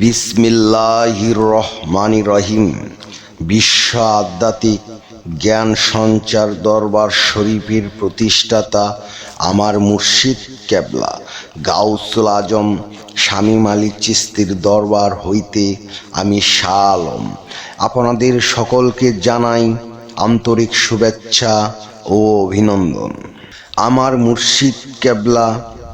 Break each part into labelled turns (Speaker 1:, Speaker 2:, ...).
Speaker 1: বিসমিল্লাহির রহমান রহিম বিশ্ব আধ্যাত্মিক জ্ঞান সঞ্চার দরবার শরীফের প্রতিষ্ঠাতা আমার মুর্শিদ কেবলা। গাউসুল আজম স্বামী মালিক চিস্তির দরবার হইতে আমি শাহ আলম আপনাদের সকলকে জানাই আন্তরিক শুভেচ্ছা ও অভিনন্দন। আমার মুর্শিদ কেবলা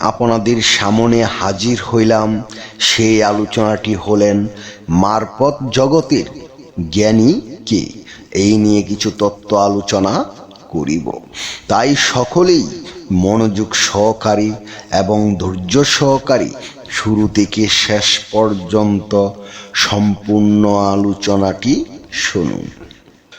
Speaker 1: আপনাদের সামনে হাজির হইলাম। সেই আলোচনাটি হলেন মারপথ জগতের জ্ঞানী কে? এই নিয়ে কিছু তত্ত্ব আলোচনা করিব। তাই সকলেই মনোযোগ সহকারী এবং ধৈর্য সহকারী শুরু থেকে শেষ পর্যন্ত সম্পূর্ণ আলোচনাটি শুনুন।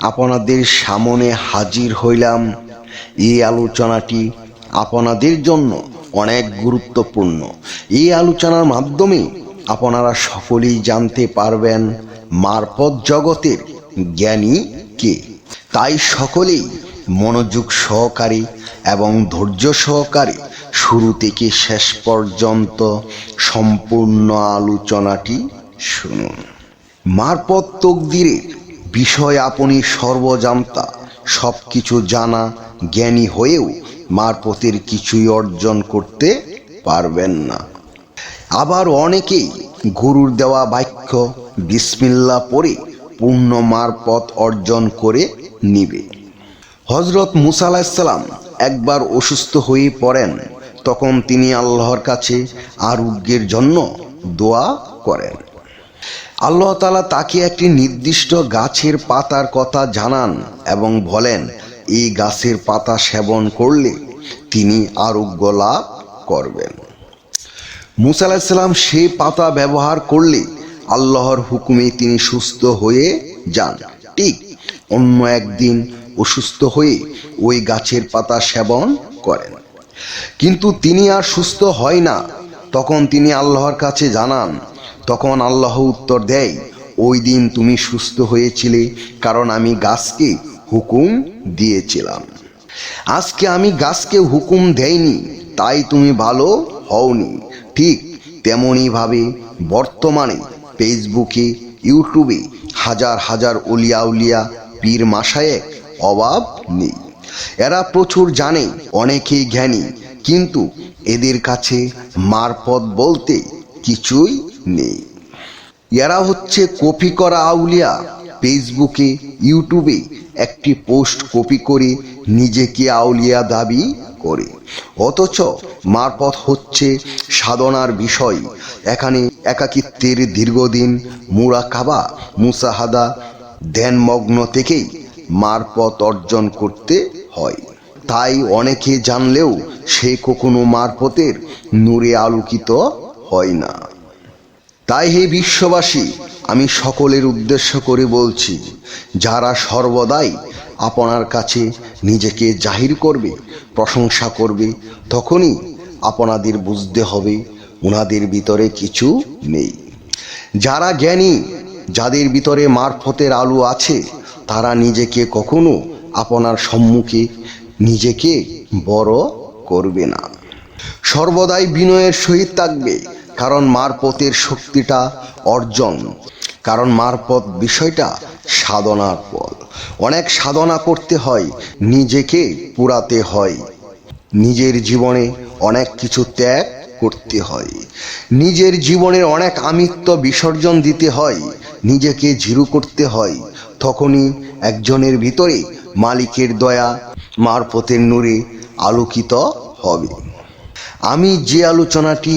Speaker 1: আপনাদের সামনে হাজির হইলাম। এই আলোচনাটি আপনাদের জন্য অনেক গুরুত্বপূর্ণ। এই আলোচনার মাধ্যমে আপনারা সকলেই জানতে পারবেন মারপথ জগতের জ্ঞানী কে। তাই সকলেই মনোযোগ সহকারে এবং ধৈর্য সহকারে শুরু থেকে শেষ পর্যন্ত সম্পূর্ণ আলোচনাটি শুনুন। মারপথ তকদিরের বিষয় আপনি সর্বজান্তা সব কিছু জানা, জ্ঞানী হয়েও মারপথের কিছুই অর্জন করতে পারবেন না। আবার অনেকেই গুরুর দেওয়া বাক্য, বিসমিল্লা পড়ে পূর্ণ মারপথ অর্জন করে নিবে। হজরত মুসা একবার অসুস্থ হয়ে পড়েন, তখন তিনি আল্লাহর কাছে আরোগ্যের জন্য দোয়া করেন। আল্লাহ তালা তাকে একটি নির্দিষ্ট গাছের পাতার কথা জানান এবং বলেন, এই গাছের পাতা সেবন করলে তিনি আরোগ্য লাভ করবেন। মুসা আলাহিসাল্লাম সেই পাতা ব্যবহার করলে আল্লাহর হুকুমে তিনি সুস্থ হয়ে যান। ঠিক অন্য একদিন অসুস্থ হয়ে ওই গাছের পাতা সেবন করেন। কিন্তু তিনি আর সুস্থ হয় না। তখন তিনি আল্লাহর কাছে জানান তখন আল্লাহ উত্তর দেয়, ওই দিন তুমি সুস্থ হয়েছিলে, কারণ আমি গাছকে হুকুম দিয়েছিলাম। আজকে আমি গাছকে হুকুম দেয়নি তাই তুমি ভালো হওনি। ঠিক তেমনইভাবে বর্তমানে ফেসবুকে, ইউটিউবে হাজার হাজার উলিয়া উলিয়া পীর মাসায়েক অভাব নেই। এরা প্রচুর জানে, অনেকেই জ্ঞানী, কিন্তু এদের কাছে মারপথ বলতে কিছুই নেই। এরা হচ্ছে কপি করা আউলিয়া। ফেসবুকে, ইউটিউবে একটি পোস্ট কপি করে নিজেকে আউলিয়া দাবি করে। অথচ মারপথ হচ্ছে সাধনার বিষয়। এখানে একাকিত্বের দীর্ঘদিন মুরাকাবা, মুসাহাদা, ধ্যানমগ্ন থেকেই মারপথ অর্জন করতে হয়। তাই অনেকে জানলেও সে কখনো মারপথের নূরে আলোকিত হয় না। তাই হে বিশ্ববাসী, আমি সকলের উদ্দেশ্য করে বলছি, যারা সর্বদাই আপনার কাছে নিজেকে জাহির করবে, প্রশংসা করবে, তখনই আপনাদের বুঝতে হবে ওনাদের ভিতরে কিছু নেই। যারা জ্ঞানী, যাদের ভিতরে মারফতের আলো আছে, তারা নিজেকে কখনো আপনার সম্মুখে নিজেকে বড় করবে না। সর্বদাই বিনয়ের সহিত থাকবে কারণ মারপথের শক্তিটা অর্জন, কারণ মারপথ বিষয়টা সাধনার পথ। অনেক সাধনা করতে হয়, নিজেকে পুরাতে হয়। নিজের জীবনে অনেক কিছু ত্যাগ করতে হয়। নিজের জীবনের অনেক আমিত্ব বিসর্জন দিতে হয়, নিজেকে জিরু করতে হয়। তখনই একজনের ভিতরে মালিকের দয়া মারফতের নূরে আলোকিত হবে। আমি যে আলোচনাটি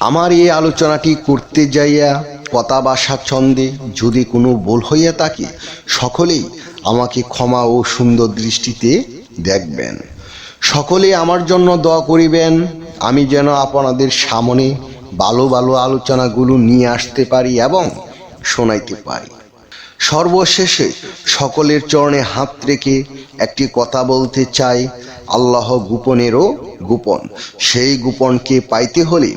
Speaker 1: আমার এই আলোচনাটি করতে যাইয়া কথা বাসা ছন্দে যদি কোনো ভুল হইয়া থাকে, সকলেই আমাকে ক্ষমা ও সুন্দর দৃষ্টিতে দেখবেন। সকলে আমার জন্য দোয়া করিবেন। আমি যেন আপনাদের সামনে ভালো ভালো আলোচনাগুলো নিয়ে আসতে পারি এবং শোনাইতে পারি। সর্বশেষে সকলের চরণে হাত রেখে একটি কথা বলতে চাই। আল্লাহ গোপনেরও গোপন। সেই গোপনকে পাইতে হলে